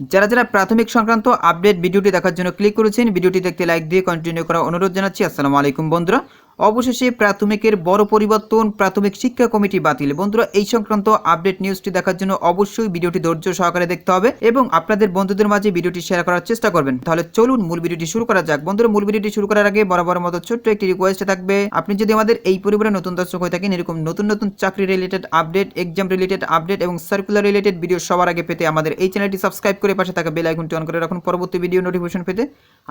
যারা যারা প্রাথমিক সংক্রান্ত আপডেট ভিডিওটি দেখার জন্য ক্লিক করেছেন ভিডিওটি দেখতে লাইক দিয়ে কন্টিনিউ করার অনুরোধ জানাচ্ছি। আসসালামু আলাইকুম বন্ধুরা। অবশেষে প্রাথমিকের বড় পরিবর্তন, প্রাথমিক শিক্ষা কমিটি বাতিল। বন্ধুরা, এই সংক্রান্ত আপডেট নিউজটি দেখার জন্য অবশ্যই ভিডিওটি ধৈর্য সহকারে দেখতে হবে এবং আপনাদের বন্ধুদের মাঝে ভিডিওটি শেয়ার করার চেষ্টা করবেন। তাহলে চলুন মূল ভিডিওটি শুরু করা যাক। বন্ধুরা, মূল ভিডিওটি শুরু করার আগে বরাবর মতো ছোট্ট একটি রিকোয়েস্ট থাকবে। আপনি যদি আমাদের এই পরিবারে নতুন দর্শক হয়ে থাকেন, এরকম নতুন নতুন চাকরি related update exam related update এবং সার্কুলার রিলেটেড ভিডিও সবার আগে পেতে আমাদের এই চ্যানেলটি সাবস্ক্রাইব করে পাশে থাকা বেল আইকনটি অন করে রাখুন। পরবর্তী ভিডিও নোটিফিকেশন পেতে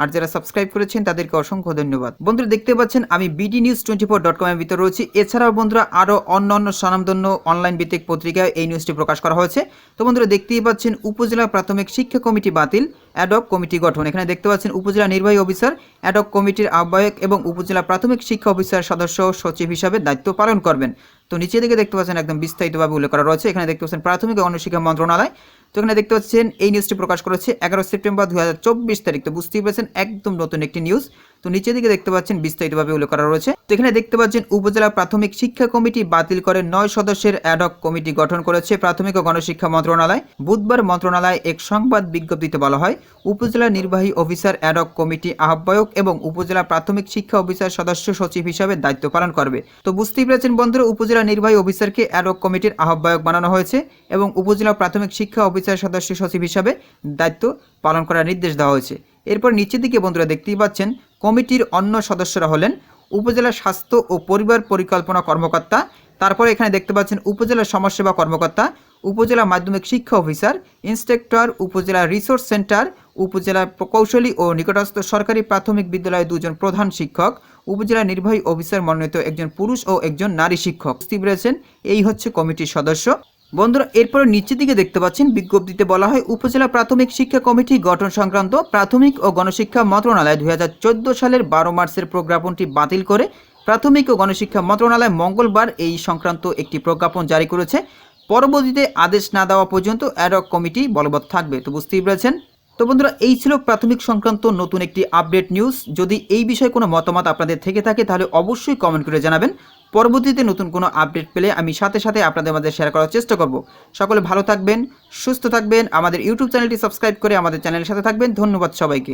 আর যারা সাবস্ক্রাইব করেছেন, তাদেরকে অসংখ্য ধন্যবাদ। বন্ধুরা, দেখতে পাচ্ছেন, আমি BD news twenty four dot কমের ভিতরে রয়েছি। এছাড়াও বন্ধুরা, আরও অন্য অন্য স্বনামধন্য অনলাইন ভিত্তিক পত্রিকায় এই নিউজটি প্রকাশ করা হয়েছে। তো বন্ধুরা, দেখতেই পাচ্ছেন, উপজেলা প্রাথমিক শিক্ষা কমিটি বাতিল অ্যাডক কমিটি গঠন। এখানে দেখতে পাচ্ছেন, উপজেলা নির্বাহী অফিসার অ্যাডক কমিটির আহ্বায়ক এবং উপজেলা প্রাথমিক শিক্ষা অফিসার সদস্য সচিব হিসাবে দায়িত্ব পালন করবেন। তো নিচে দিকে দেখতে পাচ্ছেন, একদম বিস্তারিতভাবে উল্লেখ করা রয়েছে। এখানে দেখতে পাচ্ছেন, প্রাথমিক গণশিক্ষা মন্ত্রণালয় তো এখানে দেখতে পাচ্ছেন, এই নিউজটি প্রকাশ করেছে এগারো সেপ্টেম্বর দুই হাজার চব্বিশ তারিখ। তো বুঝতেই পারছেন, একদম নতুন একটি নিউজ তো নিচে দিকে দেখতে পাচ্ছেন বিস্তারিতভাবে উল্লেখ করা রয়েছে। তো এখানে দেখতে পাচ্ছেন, উপজেলা প্রাথমিক শিক্ষা কমিটি বাতিল করে নয় সদস্যের অ্যাডক কমিটি গঠন করেছে প্রাথমিক ও গণশিক্ষা মন্ত্রণালয়। বুধবার মন্ত্রণালয় এক সংবাদ বিজ্ঞপ্তিতে বলা হয়, উপজেলা নির্বাহী অফিসার অ্যাডক কমিটি আহ্বায়ক এবং উপজেলা প্রাথমিক শিক্ষা অফিসার সদস্য সচিব হিসাবে দায়িত্ব পালন করবে। তো বুঝতেই পেরেছেন বন্ধুরা, উপজেলা নির্বাহী অফিসারকে অ্যাডক কমিটির আহ্বায়ক বানানো হয়েছে এবং উপজেলা প্রাথমিক শিক্ষা অফিসার সদস্য সচিব হিসাবে দায়িত্ব পালন করার নির্দেশ দেওয়া হয়েছে। এরপর নিচের দিকে বন্ধুরা দেখতেই পাচ্ছেন কমিটির অন্য সদস্যরা হলেন উপজেলা স্বাস্থ্য ও পরিবার পরিকল্পনা কর্মকর্তা, তারপরে এখানে দেখতে পাচ্ছেন উপজেলা সমাজসেবা কর্মকর্তা, উপজেলা মাধ্যমিক শিক্ষা অফিসার ইন্সপেক্টর উপজেলা রিসোর্স সেন্টার, উপজেলা প্রকৌশলী ও নিকটস্থ সরকারি প্রাথমিক বিদ্যালয়ের দুজন প্রধান শিক্ষক, উপজেলা নির্বাহী অফিসার মনোনীত একজন পুরুষ ও একজন নারী শিক্ষক রয়েছেন। এই হচ্ছে কমিটির সদস্য। বন্ধুরা এরপরে নিচের দিকে দেখতে পাচ্ছেন, বিজ্ঞপ্তিতে বলা হয় উপজেলা প্রাথমিক শিক্ষা কমিটি গঠন সংক্রান্ত প্রাথমিক ও গণশিক্ষা মন্ত্রণালয় দুই হাজার চোদ্দ সালের বারো মার্চের প্রজ্ঞাপনটি বাতিল করে প্রাথমিক ও গণশিক্ষা মন্ত্রণালয় মঙ্গলবার এই সংক্রান্ত একটি প্রজ্ঞাপন জারি করেছে। পরবর্তীতে আদেশ না দেওয়া পর্যন্ত অ্যাডক কমিটি বলবৎ থাকবে। তো বুঝতেই পেরেছেন? তো বন্ধুরা, এই ছিল প্রাথমিক সংক্রান্ত নতুন একটি আপডেট নিউজ। যদি এই বিষয়ে কোনো মতামত আপনাদের থেকে থাকে, তাহলে অবশ্যই কমেন্ট করে জানাবেন। পরবর্তীতে নতুন কোনো আপডেট পেলে আমি সাথে সাথে আপনাদের মধ্যে শেয়ার করার চেষ্টা করব। সকলে ভালো থাকবেন, সুস্থ থাকবেন। আমাদের ইউটিউব চ্যানেলটি সাবস্ক্রাইব করে আমাদের চ্যানেলের সাথে থাকবেন। ধন্যবাদ সবাইকে।